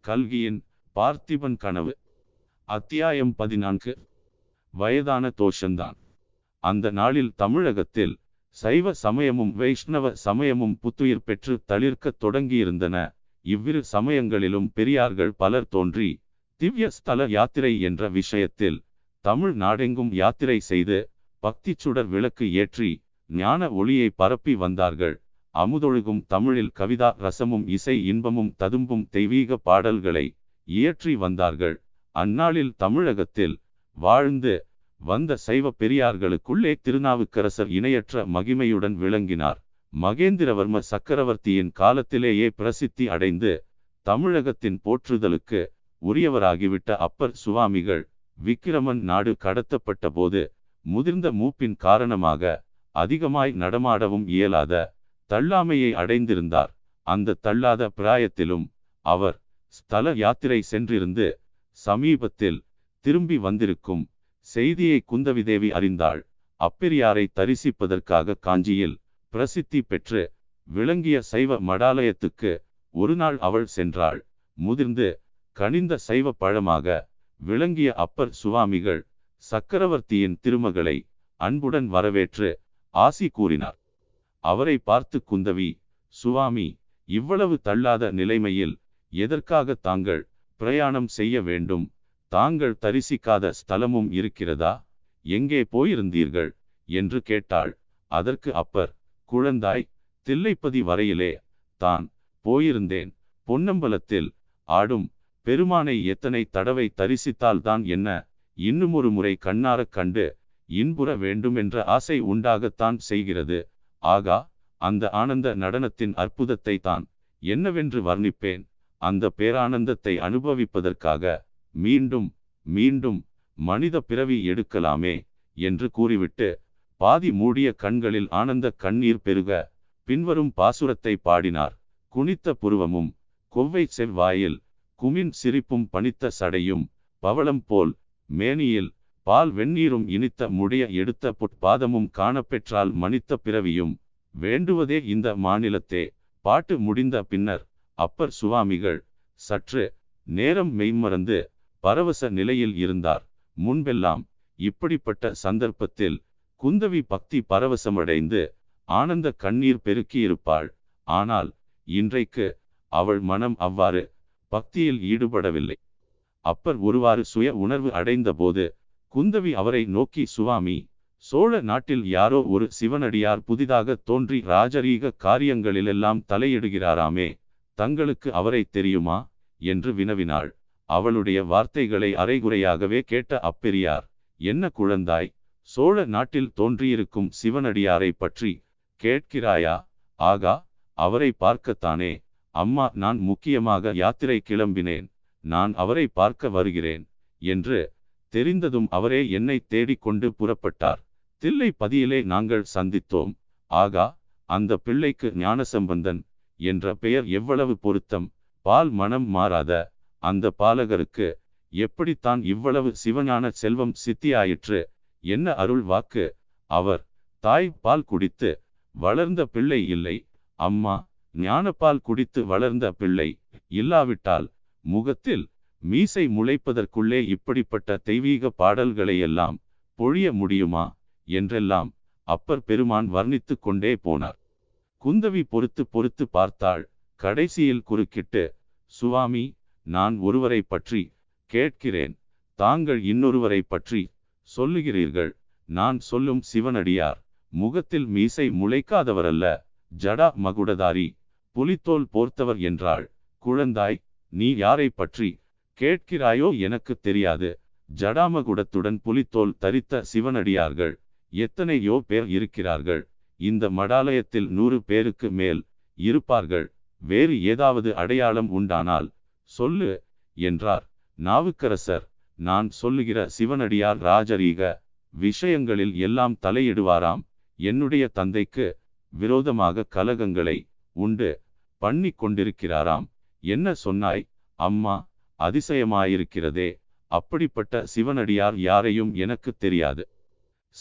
கல்கியின் பார்த்திபன் கனவு அத்தியாயம் பதினான்கு. வயதான தோஷந்தான். அந்த நாளில் தமிழகத்தில் சைவ சமயமும் வைஷ்ணவ சமயமும் புத்துயிர் பெற்று தளிர்க்கத் தொடங்கியிருந்தன. இவ்விரு சமயங்களிலும் பெரியார்கள் பலர் தோன்றி திவ்ய ஸ்தல யாத்திரை என்ற விஷயத்தில் தமிழ் நாடெங்கும் யாத்திரை செய்து பக்தி சுடர் விளக்கு ஏற்றி ஞான ஒளியை பரப்பி வந்தார்கள். அமுதொழுகும் தமிழில் கவிதா ரசமும் இசை இன்பமும் ததும்பும் தெய்வீக பாடல்களை இயற்றி வந்தார்கள். அந்நாளில் தமிழகத்தில் வாழ்ந்து வந்த சைவ பெரியார்களுக்குள்ளே திருநாவுக்கரசர் இணையற்ற மகிமையுடன் விளங்கினார். மகேந்திரவர்ம சக்கரவர்த்தியின் காலத்திலேயே பிரசித்தி அடைந்து தமிழகத்தின் போற்றுதலுக்கு உரியவராகிவிட்ட அப்பர் சுவாமிகள் விக்கிரமன் நாடு கடத்தப்பட்ட போது முதிர்ந்த மூப்பின் காரணமாக அதிகமாய் நடமாடவும் இயலாத தள்ளாமையை அடைந்திருந்தார். அந்த தள்ளாத பிராயத்திலும் அவர் ஸ்தல யாத்திரை சென்றிருந்து சமீபத்தில் திரும்பி வந்திருக்கும் செய்தியை குந்தவிதேவி அறிந்தாள். அப்பெரியாரை தரிசிப்பதற்காக காஞ்சியில் பிரசித்தி பெற்று விளங்கிய சைவ மடாலயத்துக்கு ஒரு நாள் அவள் சென்றாள். முதிர்ந்து கனிந்த சைவ பழமாக விளங்கிய அப்பர் சுவாமிகள் சக்கரவர்த்தியின் திருமகளை அன்புடன் வரவேற்று ஆசி கூறினார். அவரை பார்த்து குந்தவி சுவாமி இவ்வளவு தள்ளாத நிலைமையில் எதற்காக தாங்கள் பிரயாணம் செய்ய வேண்டும்? தாங்கள் தரிசிக்காத ஸ்தலமும் இருக்கிறதா? எங்கே போயிருந்தீர்கள்? என்று கேட்டாள். அதற்கு அப்பர் குழந்தாய் தில்லைப்பதி வரையிலே தான் போயிருந்தேன். பொன்னம்பலத்தில் ஆடும் பெருமானை எத்தனை தடவை தரிசித்தால்தான் என்ன? இன்னுமொரு முறை கண்ணாரக் கண்டு இன்புற வேண்டுமென்ற ஆசை உண்டாகத்தான் செய்கிறது. ஆகா அந்த ஆனந்த நடனத்தின் அற்புதத்தை தான் என்னவென்று வர்ணிப்பேன். அந்த பேரானந்தத்தை அனுபவிப்பதற்காக மீண்டும் மீண்டும் மனித பிறவி எடுக்கலாமே என்று கூறிவிட்டு பாதி மூடிய கண்களில் ஆனந்த கண்ணீர் பெருக பின்வரும் பாசுரத்தை பாடினார். குனித்த புருவமும் கொவ்வை செவ்வாயில் குமின் சிரிப்பும் பனித்த சடையும் பவளம் போல் மேனியில் பால் வெந்நீரும் இனித்த முடிய எடுத்த பொற்பாதமும் காணப்பெற்றால் மனித்த பிறவியும் வேண்டுவதே இந்த மாநிலத்தே. பாட்டு முடிந்த பின்னர் அப்பர் சுவாமிகள் சற்று நேரம் மெய்மறந்து பரவச நிலையில் இருந்தார். முன்பெல்லாம் இப்படிப்பட்ட சந்தர்ப்பத்தில் குந்தவி பக்தி பரவசமடைந்து ஆனந்த கண்ணீர் பெருக்கியிருப்பாள். ஆனால் இன்றைக்கு அவள் மனம் அவ்வாறு பக்தியில் ஈடுபடவில்லை. அப்பர் ஒருவாறு சுய உணர்வு அடைந்தபோது குந்தவி அவரை நோக்கி சுவாமி சோழ நாட்டில் யாரோ ஒரு சிவனடியார் புதிதாக தோன்றி ராஜரீக காரியங்களிலெல்லாம் தலையிடுகிறாராமே தங்களுக்கு அவரை தெரியுமா? என்று வினவினாள். அவளுடைய வார்த்தைகளை அரைகுறையாகவே கேட்ட அப்பெரியார் என்ன குழந்தாய் சோழ நாட்டில் தோன்றியிருக்கும் சிவனடியாரை பற்றி கேட்கிறாயா? ஆகா அவரை பார்க்கத்தானே அம்மா நான் முக்கியமாக யாத்திரை கிளம்பினேன். நான் அவரை பார்க்க வருகிறேன் என்று தெரிந்ததும் அவரே என்னை தேடிக்கொண்டு புறப்பட்டார். தில்லை பதியிலே நாங்கள் சந்தித்தோம். ஆகா அந்த பிள்ளைக்கு ஞானசம்பந்தன் என்ற பெயர் எவ்வளவு பொருத்தம். பால் மனம் மாறாத அந்த பாலகருக்கு எப்படித்தான் இவ்வளவு சிவஞான செல்வம் சித்தியாயிற்று? என்ன அருள் வாக்கு? அவர் தாய் பால் குடித்து வளர்ந்த பிள்ளை இல்லை. அம்மா ஞானப்பால் குடித்து வளர்ந்த பிள்ளை. இல்லாவிட்டால் முகத்தில் மீசை முளைப்பதற்குள்ளே இப்படிப்பட்ட தெய்வீக பாடல்களையெல்லாம் பொழிய முடியுமா? என்றெல்லாம் அப்பர் பெருமான் வர்ணித்து கொண்டே போனார். குந்தவி பொறுத்து பொறுத்து பார்த்தாள். கடைசியில் குறுக்கிட்டு சுவாமி நான் ஒருவரை பற்றி கேட்கிறேன். தாங்கள் இன்னொருவரை பற்றி சொல்லுகிறீர்கள். நான் சொல்லும் சிவனடியார் முகத்தில் மீசை முளைக்காதவரல்ல. ஜடா மகுடதாரி புலித்தோல் போர்த்தவர் என்றாள். குழந்தாய் நீ யாரை பற்றி கேட்கிறாயோ எனக்கு தெரியாது. ஜடாமகுடத்துடன் புலித்தோல் தரித்த சிவனடியார்கள் எத்தனையோ பேர் இருக்கிறார்கள். இந்த மடாலயத்தில் நூறு பேருக்கு மேல் இருப்பார்கள். வேறு ஏதாவது அடையாளம் உண்டானால் சொல்லு என்றார். நாவுக்கரசர் நான் சொல்லுகிற சிவனடியார் ராஜரீக விஷயங்களில் எல்லாம் தலையிடுவாராம். என்னுடைய தந்தைக்கு விரோதமாக கலகங்களை உண்டு. பண்ணி கொண்டிருக்கிறாராம். என்ன சொன்னாய்? அம்மா அதிசயமாயிருக்கிறதே. அப்படிப்பட்ட சிவனடியார் யாரையும் எனக்கு தெரியாது.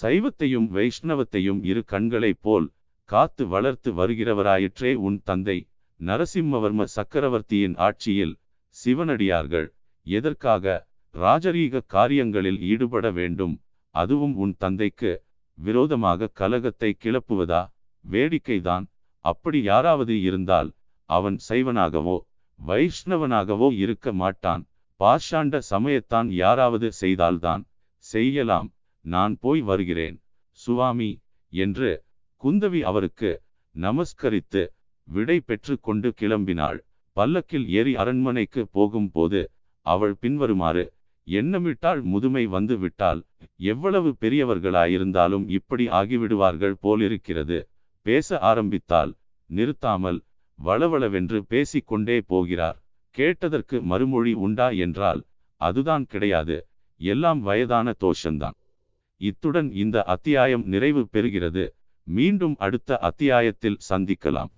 சைவத்தையும் வைஷ்ணவத்தையும் இரு கண்களைப் போல் காத்து வளர்த்து வருகிறவராயிற்றே உன் தந்தை. நரசிம்மவர்ம சக்கரவர்த்தியின் ஆட்சியில் சிவனடியார்கள் எதற்காக ராஜரீக காரியங்களில் ஈடுபட வேண்டும்? அதுவும் உன் தந்தைக்கு விரோதமாக கலகத்தை கிளப்புவதா? வேடிக்கைதான். அப்படி யாராவது இருந்தால் அவன் சைவனாகவோ வைஷ்ணவனாகவோ இருக்க மாட்டான். பாஷாண்ட சமயத்தான் யாராவது செய்தால்தான் செய்யலாம். நான் போய் வருகிறேன். சுவாமி என்று குந்தவி அவருக்கு நமஸ்கரித்து விடை பெற்று கொண்டு கிளம்பினாள். பல்லக்கில் ஏறி அரண்மனைக்கு போகும்போது அவள் பின்வருமாறு எண்ணமிட்டால் முதுமை வந்து விட்டால் எவ்வளவு பெரியவர்களாயிருந்தாலும் இப்படி ஆகிவிடுவார்கள் போலிருக்கிறது. பேச ஆரம்பித்தால் நிறுத்தாமல் வளவளவென்று பேசிக்கொண்டே போகிறார். கேட்டதற்கு மறுமொழி உண்டா என்றால் அதுதான் கிடையாது. எல்லாம் வயதான தோஷந்தான். இத்துடன் இந்த அத்தியாயம் நிறைவு பெறுகிறது. மீண்டும் அடுத்த அத்தியாயத்தில் சந்திக்கலாம்.